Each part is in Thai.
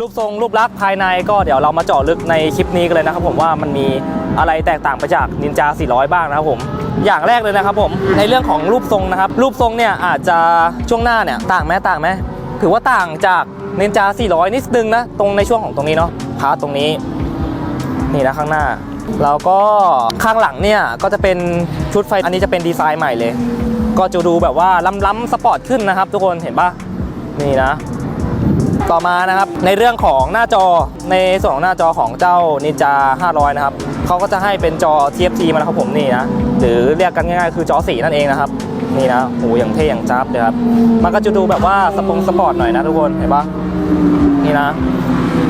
รูปทรงรูปลักษณ์ภายในก็เดี๋ยวเรามาเจาะลึกในคลิปนี้กันเลยนะครับผมว่ามันมีอะไรแตกต่างไปจากนินจา 400 บ้างนะครับผมอย่างแรกเลยนะครับผมในเรื่องของรูปทรงนะครับ รูปทรงเนี่ยอาจจะช่วงหน้าเนี่ยต่างไหมต่างไหมถือว่าต่างจากนินจา 400 นิดนึงนะตรงในช่วงของตรงนี้เนาะพาร์ทตรงนี้นี่นะข้างหน้าแล้วก็ข้างหลังเนี่ยก็จะเป็นชุดไฟอันนี้จะเป็นดีไซน์ใหม่เลย ก็จะดูแบบว่าล้ำๆสปอร์ตขึ้นนะครับ ทุกคนเห็นปะนี่นะ ต่อมานะครับในเรื่องของหน้าจอในส่วนของหน้าจอของเจ้านินจา500 นะครับเขาก็จะให้เป็นจอ TFT มานะครับผมนี่นะหรือเรียกกันง่ายๆ คือจอสีนั่นเองนะครับนี่นะโหอย่างเท่อย่างจับเลยครับมันก็จะดูแบบว่าสปงสปอร์ตหน่อยนะทุกคนเห็นปะนี่นะ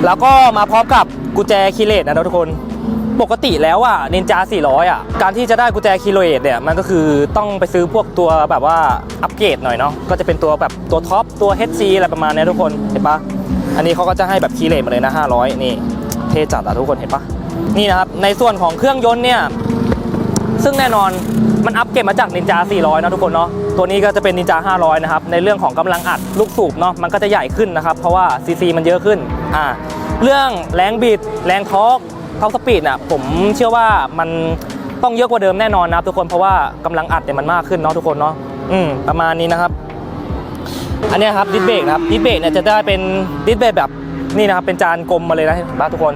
แล้วก็มาพร้อมกับกุญแจคีเลสนะทุกคน ปกติแล้วอะนินจา400 อะ การที่จะได้กุญแจคีย์เลสเนี่ยมันก็คือต้องไปซื้อพวกตัวแบบว่าอัปเกรดหน่อยเนาะก็จะเป็นตัวแบบตัวท็อปตัว HC อะไรประมาณนี้ทุกคนเห็นปะอันนี้เขาก็จะให้แบบคีเลสมาเลยนะ 500 นี่เท่จัดอะทุกคนเห็นปะนี่นะครับในส่วนของเครื่องยนต์เนี่ยซึ่งแน่นอนมันอัปเกรดมาจากนินจา 400 นะทุกคนเนาะ ตัวนี้ก็จะเป็นนินจา 500 นะครับ ในเรื่องของกำลังอัดลูกสูบเนาะ มันก็จะใหญ่ขึ้นนะครับ เพราะว่าซีซีมันเยอะขึ้น อ่า เรื่องแรงบิด แรงทอร์ก ท็อปสปีดน่ะผมเชื่อว่ามันต้องเยอะกว่าเดิมแน่นอนนะครับทุกคนเพราะว่ากำลังอัดเนี่ยมันมากขึ้นเนาะทุกคนเนาะอืมประมาณนี้นะครับ อันนี้ครับดิสเบรกนะครับดิสเบรกเนี่ยจะได้เป็นดิสเบรกแบบนี่นะครับเป็นจานกลมมาเลยนะเห็นะทุกคน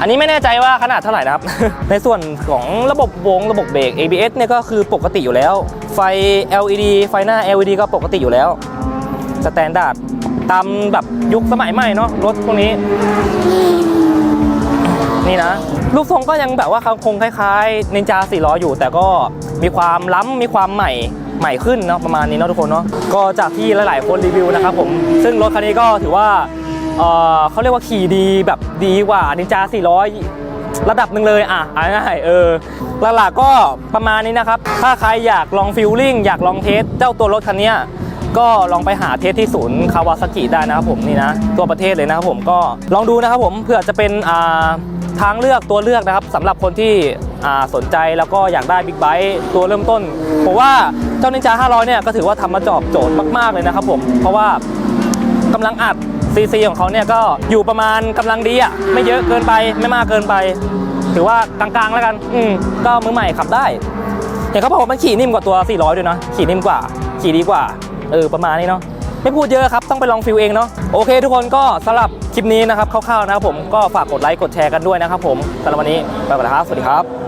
อันนี้ไม่แน่ใจว่าขนาดเท่าไหร่นะครับ ในส่วนของระบบวงระบบเบรก ABS เนี่ยก็คือปกติอยู่แล้ว ไฟ LED ไฟหน้า LED ก็ปกติอยู่แล้วสแตนดาร์ดตามแบบยุคสมัยใหม่เนาะรถพวกนี้ รูปทรงก็ยังแบบว่าคงคล้ายๆนินจา400อยู่ แต่ก็มีความล้ำมีความใหม่ใหม่ขึ้นเนาะประมาณนี้เนาะทุกคนเนาะก็จากที่หลายๆคนรีวิวนะครับผมซึ่งรถคันนี้ก็ถือว่าเออเขาเรียกว่าขี่ดีแบบดีกว่านินจา400 ระดับหนึ่งเลยอะง่ายเออหลักๆก็ประมาณนี้นะครับ ถ้าใครอยากลองฟิลลิ่งอยากลองเทสเจ้าตัวรถคันนี้ก็ลองไปหาเทสที่ศูนย์คาวาซากิได้นะครับผมนี่นะตัวประเทศเลยนะครับผมก็ลองดูนะครับผมเผื่อจะเป็นอ่า ทางเลือกตัวเลือกนะครับสำหรับคนที่สนใจแล้วก็อยากได้บิ๊กไบค์ตัวเริ่มต้นผมว่าเจ้านินจา500 เนี่ยก็ถือว่าทำมาจอบโจทย์มากๆเลยนะครับผม เพราะว่ากำลังอัดซีซีของเขาเนี่ยก็อยู่ประมาณกำลังดีอะไม่เยอะเกินไปไม่มากเกินไป ถือว่ากลางๆแล้วกัน อืมก็มือใหม่ขับได้เห็นเขาบอกว่ามันขี่นิ่มกว่าตัว 400 ด้วยนะขี่นิ่มกว่า ขี่ดีกว่าเออประมาณนี้เนาะ ไม่พูดเยอะครับ ต้องไปลองฟิลเองเนาะโอเค ทุกคนก็สำหรับคลิปนี้นะครับคร่าวๆนะครับผมก็ฝากกดไลค์กดแชร์กันด้วยนะครับผมสำหรับวันนี้ไปก่อนนะครับสวัสดีครับ